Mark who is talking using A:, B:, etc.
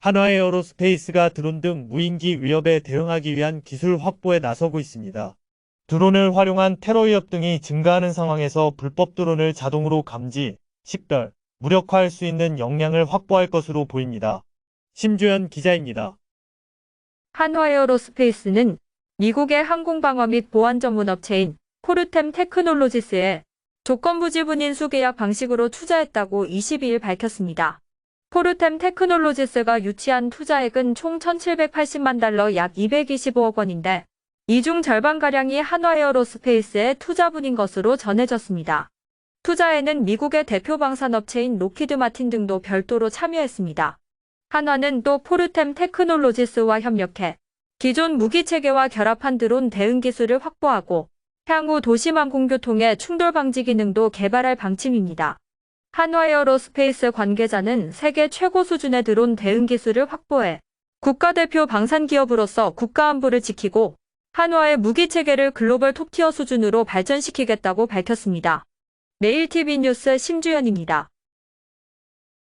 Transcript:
A: 한화에어로스페이스가 드론 등 무인기 위협에 대응하기 위한 기술 확보에 나서고 있습니다. 드론을 활용한 테러 위협 등이 증가하는 상황에서 불법 드론을 자동으로 감지, 식별, 무력화할 수 있는 역량을 확보할 것으로 보입니다. 심주연 기자입니다.
B: 한화에어로스페이스는 미국의 항공방어 및 보안 전문 업체인 포르템 테크놀로지스에 조건부 지분 인수 계약 방식으로 투자했다고 22일 밝혔습니다. 포르템 테크놀로지스가 유치한 투자액은 총 1,780만 달러 약 225억 원인데 이 중 절반가량이 한화에어로스페이스의 투자분인 것으로 전해졌습니다. 투자에는 미국의 대표 방산업체인 로키드 마틴 등도 별도로 참여했습니다. 한화는 또 포르템 테크놀로지스와 협력해 기존 무기 체계와 결합한 드론 대응 기술을 확보하고 향후 도시망 공교통의 충돌 방지 기능도 개발할 방침입니다. 한화에어로스페이스 관계자는 세계 최고 수준의 드론 대응 기술을 확보해 국가대표 방산 기업으로서 국가 안보를 지키고 한화의 무기 체계를 글로벌 톱티어 수준으로 발전시키겠다고 밝혔습니다. 매일TV 뉴스 심주연입니다.